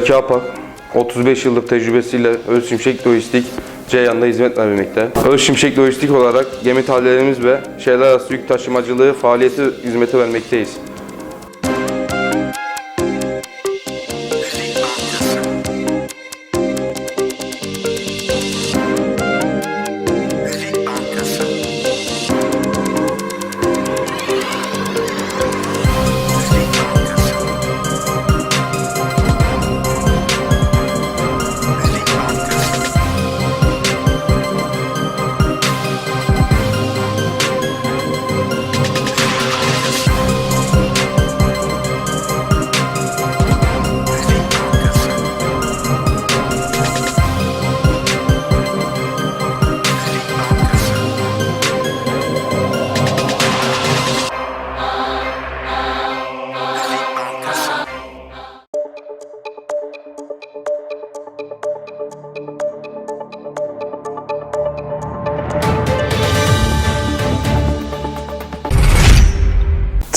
Berke Apak, 35 yıllık tecrübesiyle Öz Şimşek Lojistik Ceyhan'da hizmet vermekte. Öz Şimşek Lojistik olarak gemi tahliyelerimiz ve şehirler arası yük taşımacılığı faaliyeti hizmeti vermekteyiz.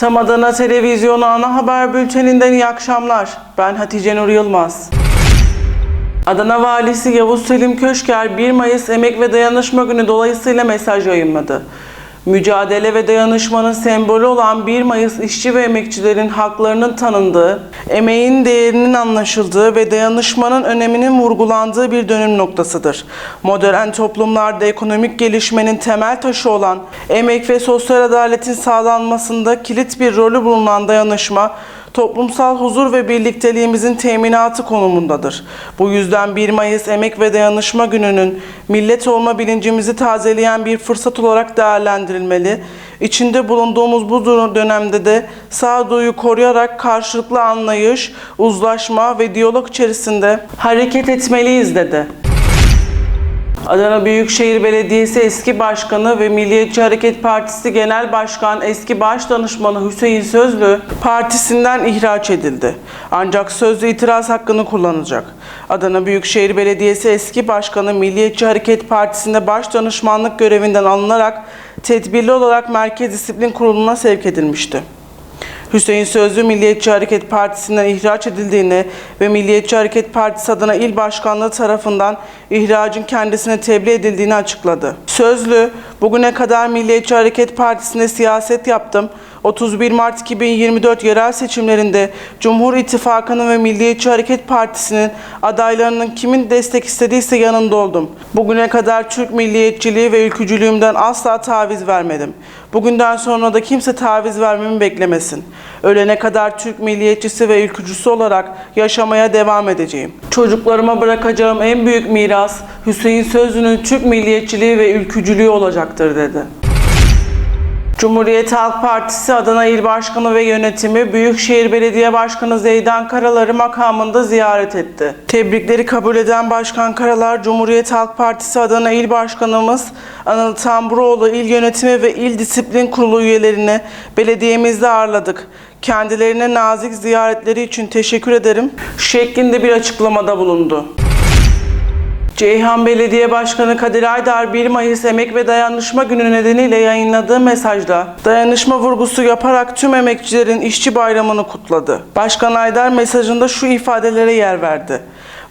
Tam Adana Televizyonu ana haber bülteninden iyi akşamlar. Ben Hatice Nur Yılmaz. Adana Valisi Yavuz Selim Köşker 1 Mayıs Emek ve Dayanışma Günü dolayısıyla mesaj yayınladı. Mücadele ve dayanışmanın sembolü olan 1 Mayıs işçi ve emekçilerin haklarının tanındığı, emeğin değerinin anlaşıldığı ve dayanışmanın öneminin vurgulandığı bir dönüm noktasıdır. Modern toplumlarda ekonomik gelişmenin temel taşı olan emek ve sosyal adaletin sağlanmasında kilit bir rolü bulunan dayanışma, toplumsal huzur ve birlikteliğimizin teminatı konumundadır. Bu yüzden 1 Mayıs Emek ve Dayanışma Günü'nün millet olma bilincimizi tazeleyen bir fırsat olarak değerlendirilmeli. İçinde bulunduğumuz bu dönemde de sağduyu koruyarak karşılıklı anlayış, uzlaşma ve diyalog içerisinde hareket etmeliyiz dedi. Adana Büyükşehir Belediyesi eski başkanı ve Milliyetçi Hareket Partisi Genel Başkan eski baş danışmanı Hüseyin Sözlü partisinden ihraç edildi. Ancak sözlü itiraz hakkını kullanacak. Adana Büyükşehir Belediyesi eski başkanı Milliyetçi Hareket Partisi'nde baş danışmanlık görevinden alınarak tedbirli olarak Merkez Disiplin Kurulu'na sevk edilmişti. Hüseyin Sözlü Milliyetçi Hareket Partisi'nden ihraç edildiğini ve Milliyetçi Hareket Partisi adına il başkanlığı tarafından ihracın kendisine tebliğ edildiğini açıkladı. Sözlü, bugüne kadar Milliyetçi Hareket Partisi'nde siyaset yaptım. 31 Mart 2024 yerel seçimlerinde Cumhur İttifakı'nın ve Milliyetçi Hareket Partisi'nin adaylarının kimin destek istediyse yanında oldum. Bugüne kadar Türk milliyetçiliği ve ülkücülüğümden asla taviz vermedim. Bugünden sonra da kimse taviz vermemi beklemesin. Ölene kadar Türk milliyetçisi ve ülkücüsü olarak yaşamaya devam edeceğim. Çocuklarıma bırakacağım en büyük miras Hüseyin Sözlü'nün Türk milliyetçiliği ve ülkücülüğü olacaktır dedi. Cumhuriyet Halk Partisi Adana İl Başkanı ve yönetimi Büyükşehir Belediye Başkanı Zeydan Karalar'ı makamında ziyaret etti. Tebrikleri kabul eden Başkan Karalar, Cumhuriyet Halk Partisi Adana İl Başkanımız Anıl Tamburoğlu İl Yönetimi ve İl Disiplin Kurulu üyelerini belediyemizde ağırladık. Kendilerine nazik ziyaretleri için teşekkür ederim şeklinde bir açıklamada bulundu. Ceyhan Belediye Başkanı Kadir Aydar 1 Mayıs Emek ve Dayanışma Günü nedeniyle yayınladığı mesajda dayanışma vurgusu yaparak tüm emekçilerin işçi bayramını kutladı. Başkan Aydar mesajında şu ifadelere yer verdi.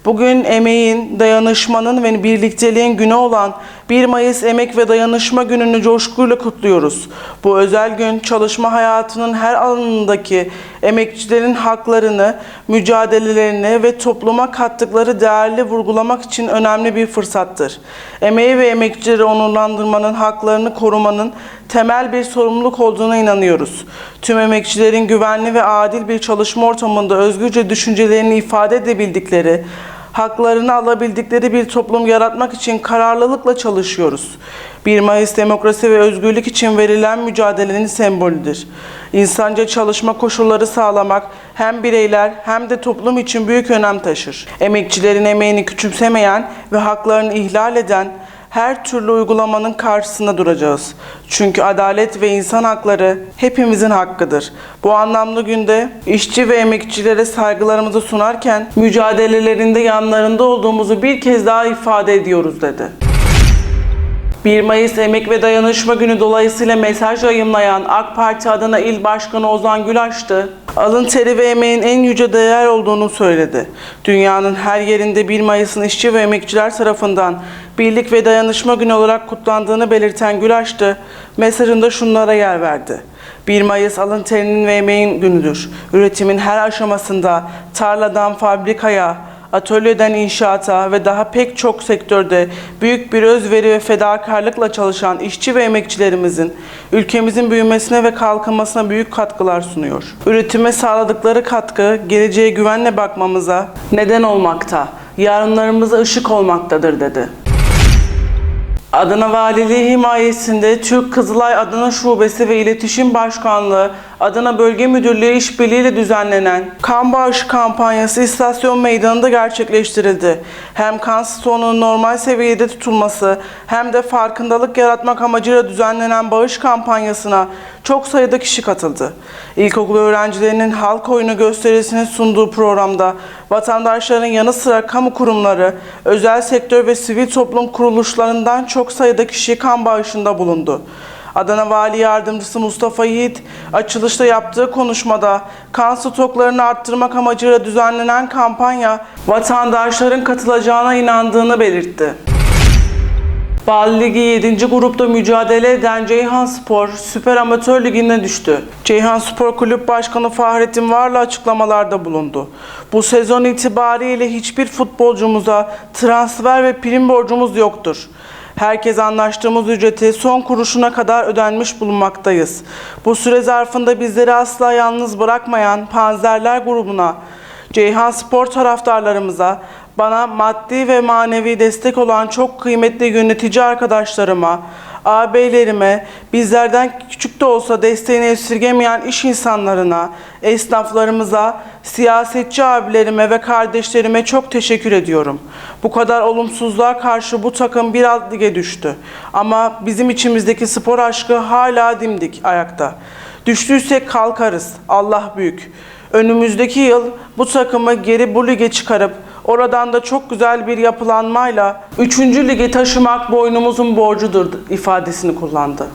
Bugün emeğin, dayanışmanın ve birlikteliğin günü olan 1 Mayıs Emek ve Dayanışma Günü'nü coşkuyla kutluyoruz. Bu özel gün çalışma hayatının her alanındaki emekçilerin haklarını, mücadelelerini ve topluma kattıkları değerli vurgulamak için önemli bir fırsattır. Emeği ve emekçileri onurlandırmanın, haklarını korumanın temel bir sorumluluk olduğuna inanıyoruz. Tüm emekçilerin güvenli ve adil bir çalışma ortamında özgürce düşüncelerini ifade edebildikleri, haklarını alabildikleri bir toplum yaratmak için kararlılıkla çalışıyoruz. 1 Mayıs demokrasi ve özgürlük için verilen mücadelenin sembolüdür. İnsanca çalışma koşulları sağlamak hem bireyler hem de toplum için büyük önem taşır. Emekçilerin emeğini küçümsemeyen ve haklarını ihlal eden her türlü uygulamanın karşısında duracağız. Çünkü adalet ve insan hakları hepimizin hakkıdır. Bu anlamlı günde işçi ve emekçilere saygılarımızı sunarken mücadelelerinde yanlarında olduğumuzu bir kez daha ifade ediyoruz dedi. 1 Mayıs Emek ve Dayanışma Günü dolayısıyla mesaj yayımlayan AK Parti Adana İl Başkanı Ozan Gülaştı, Alın teri ve emeğin en yüce değer olduğunu söyledi. Dünyanın her yerinde 1 Mayıs'ın işçi ve emekçiler tarafından birlik ve dayanışma günü olarak kutlandığını belirten Gülaş'tı, mesajında şunlara yer verdi. 1 Mayıs alın terinin ve emeğin günüdür. Üretimin her aşamasında tarladan fabrikaya, atölyeden inşaata ve daha pek çok sektörde büyük bir özveri ve fedakarlıkla çalışan işçi ve emekçilerimizin ülkemizin büyümesine ve kalkınmasına büyük katkılar sunuyor. Üretime sağladıkları katkı geleceğe güvenle bakmamıza neden olmakta, yarınlarımıza ışık olmaktadır dedi. Adana Valiliği himayesinde Türk Kızılay Adana Şubesi ve İletişim Başkanlığı Adana Bölge Müdürlüğü işbirliğiyle düzenlenen kan bağışı kampanyası istasyon meydanında gerçekleştirildi. Hem kan stoğunun normal seviyede tutulması hem de farkındalık yaratmak amacıyla düzenlenen bağış kampanyasına çok sayıda kişi katıldı. İlkokul öğrencilerinin halk oyunu gösterisini sunduğu programda vatandaşların yanı sıra kamu kurumları, özel sektör ve sivil toplum kuruluşlarından çok sayıda kişi kan bağışında bulundu. Adana Vali Yardımcısı Mustafa Yiğit, açılışta yaptığı konuşmada kan stoklarını arttırmak amacıyla düzenlenen kampanya vatandaşların katılacağına inandığını belirtti. Bal Ligi 7. grupta mücadele eden Ceyhan Spor Süper Amatör Ligi'ne düştü. Ceyhan Spor Kulüp Başkanı Fahrettin Varlı açıklamalarda bulundu. Bu sezon itibariyle hiçbir futbolcumuza transfer ve prim borcumuz yoktur. Herkes anlaştığımız ücreti son kuruşuna kadar ödenmiş bulunmaktayız. Bu süre zarfında bizleri asla yalnız bırakmayan Panzerler grubuna, Ceyhan Spor taraftarlarımıza, bana maddi ve manevi destek olan çok kıymetli yönetici arkadaşlarıma, ağabeylerime, bizlerden küçük de olsa desteğini esirgemeyen iş insanlarına, esnaflarımıza, siyasetçi abilerime ve kardeşlerime çok teşekkür ediyorum. Bu kadar olumsuzluğa karşı bu takım bir alt lige düştü. Ama bizim içimizdeki spor aşkı hala dimdik ayakta. Düştüysek kalkarız. Allah büyük. Önümüzdeki yıl bu takımı geri bu lige çıkarıp oradan da çok güzel bir yapılanmayla 3. lige taşımak boynumuzun borcudur ifadesini kullandı.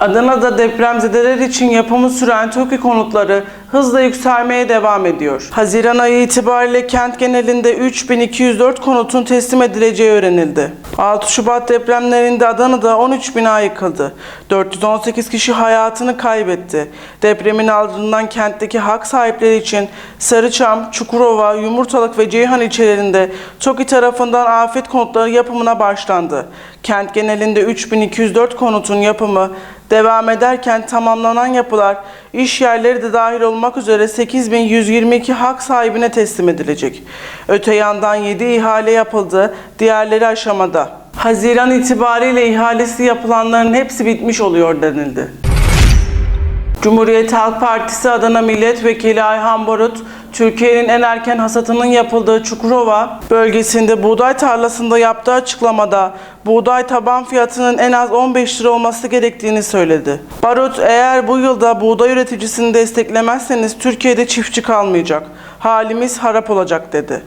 Adana'da depremzedeler için yapımı süren TOKİ konutları hızla yükselmeye devam ediyor. Haziran ayı itibariyle kent genelinde 3204 konutun teslim edileceği öğrenildi. 6 Şubat depremlerinde Adana'da 13 bina yıkıldı. 418 kişi hayatını kaybetti. Depremin ardından kentteki hak sahipleri için Sarıçam, Çukurova, Yumurtalık ve Ceyhan ilçelerinde TOKİ tarafından afet konutları yapımına başlandı. Kent genelinde 3204 konutun yapımı devam ederken tamamlanan yapılar iş yerleri de dahil olmak üzere 8122 hak sahibine teslim edilecek. Öte yandan 7 ihale yapıldı, diğerleri aşamada. Haziran itibariyle ihalesi yapılanların hepsi bitmiş oluyor denildi. Cumhuriyet Halk Partisi Adana Milletvekili Ayhan Barut, Türkiye'nin en erken hasatının yapıldığı Çukurova bölgesinde buğday tarlasında yaptığı açıklamada buğday taban fiyatının en az 15 lira olması gerektiğini söyledi. Barut, eğer bu yılda buğday üreticisini desteklemezseniz Türkiye'de çiftçi kalmayacak, halimiz harap olacak dedi.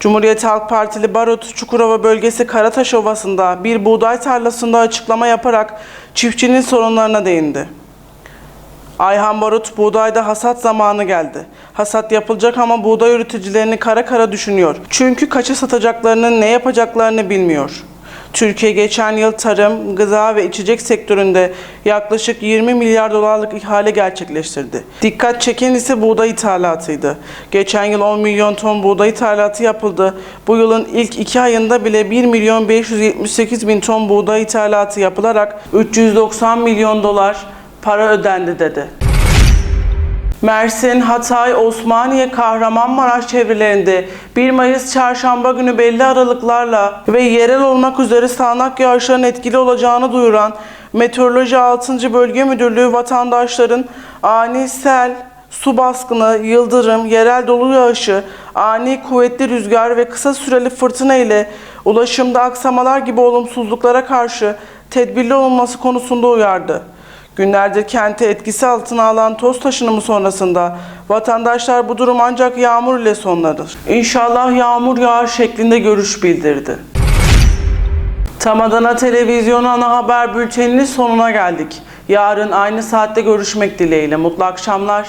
Cumhuriyet Halk Partili Barut, Çukurova bölgesi Karataş Ovası'nda bir buğday tarlasında açıklama yaparak çiftçinin sorunlarına değindi. Ayhan Barut, buğdayda hasat zamanı geldi. Hasat yapılacak ama buğday üreticilerini kara kara düşünüyor. Çünkü kaça satacaklarını, ne yapacaklarını bilmiyor. Türkiye geçen yıl tarım, gıda ve içecek sektöründe yaklaşık 20 milyar dolarlık ihale gerçekleştirdi. Dikkat çeken ise buğday ithalatıydı. Geçen yıl 10 milyon ton buğday ithalatı yapıldı. Bu yılın ilk iki ayında bile 1 milyon 578 bin ton buğday ithalatı yapılarak 390 milyon dolar para ödendi dedi. Mersin, Hatay, Osmaniye, Kahramanmaraş çevrelerinde 1 Mayıs çarşamba günü belli aralıklarla ve yerel olmak üzere sağanak yağışların etkili olacağını duyuran Meteoroloji 6. Bölge Müdürlüğü vatandaşların ani sel, su baskını, yıldırım, yerel dolu yağışı, ani kuvvetli rüzgar ve kısa süreli fırtına ile ulaşımda aksamalar gibi olumsuzluklara karşı tedbirli olunması konusunda uyardı. Günlerdir kenti etkisi altına alan toz taşınımı sonrasında vatandaşlar bu durum ancak yağmur ile sonlanır. İnşallah yağmur yağar şeklinde görüş bildirdi. Tam Adana Televizyonu ana haber bülteninin sonuna geldik. Yarın aynı saatte görüşmek dileğiyle. Mutlu akşamlar.